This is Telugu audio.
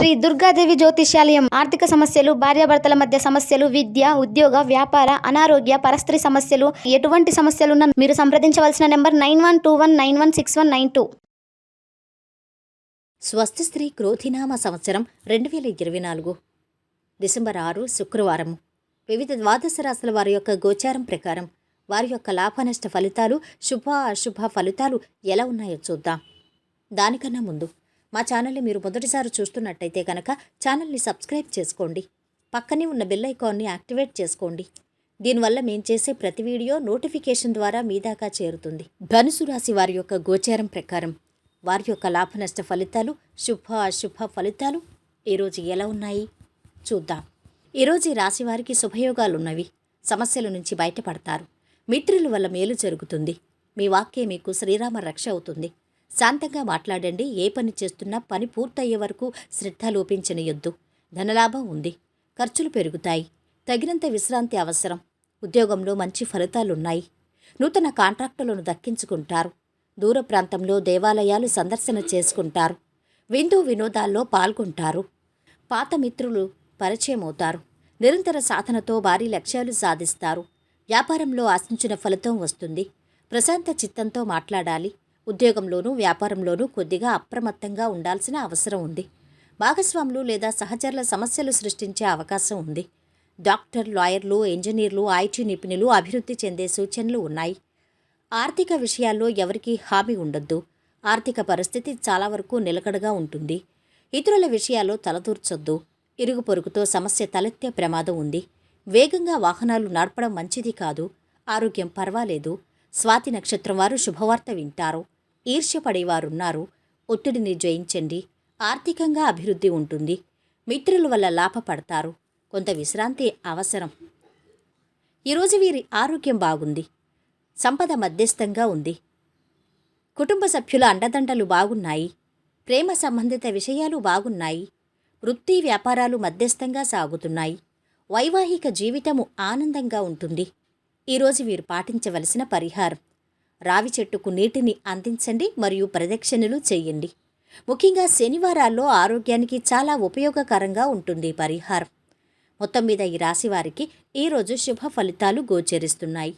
శ్రీ దుర్గాదేవి జ్యోతిష్యాలయం. ఆర్థిక సమస్యలు భార్యాభర్తల మధ్య సమస్యలు విద్య ఉద్యోగ వ్యాపార అనారోగ్య పరస్త్రీ సమస్యలు ఎటువంటి సమస్యలున్నా మీరు సంప్రదించవలసిన number nine one two one nine one six one nine two. స్వస్తి స్త్రీ క్రోధినామ సంవత్సరం రెండు వేల ఇరవై నాలుగు డిసెంబర్ ఆరు శుక్రవారం వివిధ ద్వాదశ రాశుల వారి యొక్క గోచారం ప్రకారం వారి యొక్క లాభనష్ట ఫలితాలు శుభ అశుభ ఫలితాలు ఎలా ఉన్నాయో చూద్దాం. దానికన్నా ముందు మా ఛానల్ని మీరు మొదటిసారి చూస్తున్నట్టయితే కనుక ఛానల్ని సబ్స్క్రైబ్ చేసుకోండి. పక్కనే ఉన్న బెల్ ఐకాన్ని యాక్టివేట్ చేసుకోండి. దీనివల్ల మేము చేసే ప్రతి వీడియో నోటిఫికేషన్ ద్వారా మీ దాకా చేరుతుంది. ధనుసు రాశి వారి యొక్క గోచారం ప్రకారం వారి యొక్క లాభనష్ట ఫలితాలు శుభ అశుభ ఫలితాలు ఈరోజు ఎలా ఉన్నాయి? చూద్దాం. ఈరోజు ఈ రాశి వారికి శుభయోగాలున్నవి సమస్యల నుంచి బయటపడతారు. మిత్రుల వల్ల మేలు జరుగుతుంది. మీ వాక్యే మీకు శ్రీరామ రక్ష అవుతుంది. శాంతంగా మాట్లాడండి. ఏ పని చేస్తున్నా పని పూర్తయ్యే వరకు శ్రద్ధ లోపించనియొద్దు. ధనలాభం ఉంది. ఖర్చులు పెరుగుతాయి. తగినంత విశ్రాంతి అవసరం. ఉద్యోగంలో మంచి ఫలితాలున్నాయి. నూతన కాంట్రాక్టులను దక్కించుకుంటారు. దూర ప్రాంతంలో దేవాలయాలు సందర్శన చేసుకుంటారు. విందు వినోదాల్లో పాల్గొంటారు. పాత మిత్రులు పరిచయమవుతారు. నిరంతర సాధనతో భారీ లక్ష్యాలు సాధిస్తారు. వ్యాపారంలో ఆశించిన ఫలితం వస్తుంది. ప్రశాంత చిత్తంతో మాట్లాడాలి. ఉద్యోగంలోనూ వ్యాపారంలోనూ కొద్దిగా అప్రమత్తంగా ఉండాల్సిన అవసరం ఉంది. భాగస్వాములు లేదా సహచరుల సమస్యలు సృష్టించే అవకాశం ఉంది. డాక్టర్ లాయర్లు ఇంజనీర్లు ఐటీ నిపుణులు అభివృద్ధి చెందే సూచనలు ఉన్నాయి. ఆర్థిక విషయాల్లో ఎవరికీ హామీ ఉండొద్దు. ఆర్థిక పరిస్థితి చాలా వరకు నిలకడగా ఉంటుంది. ఇతరుల విషయాల్లో తలదూర్చొద్దు. ఇరుగు పొరుగుతో సమస్య తలెత్తే ప్రమాదం ఉంది. వేగంగా వాహనాలు నడపడం మంచిది కాదు. ఆరోగ్యం పర్వాలేదు. స్వాతి నక్షత్రం వారు శుభవార్త వింటారు. ఈర్ష్యపడేవారున్నారు. ఒత్తిడిని జయించండి. ఆర్థికంగా అభివృద్ధి ఉంటుంది. మిత్రుల వల్ల లాభపడతారు. కొంత విశ్రాంతి అవసరం. ఈరోజు వీరి ఆరోగ్యం బాగుంది. సంపద మధ్యస్థంగా ఉంది. కుటుంబ సభ్యుల అండదండలు బాగున్నాయి. ప్రేమ సంబంధిత విషయాలు బాగున్నాయి. వృత్తి వ్యాపారాలు మధ్యస్థంగా సాగుతున్నాయి. వైవాహిక జీవితము ఆనందంగా ఉంటుంది. ఈరోజు వీరు పాటించవలసిన పరిహారం. రావి చెట్టుకు నీటిని అందించండి మరియు ప్రదక్షిణలు చేయండి. ముఖ్యంగా శనివారాల్లో ఆరోగ్యానికి చాలా ఉపయోగకరంగా ఉంటుంది పరిహారం. మొత్తం మీద ఈ రాశి వారికి ఈరోజు శుభ ఫలితాలు గోచరిస్తున్నాయి.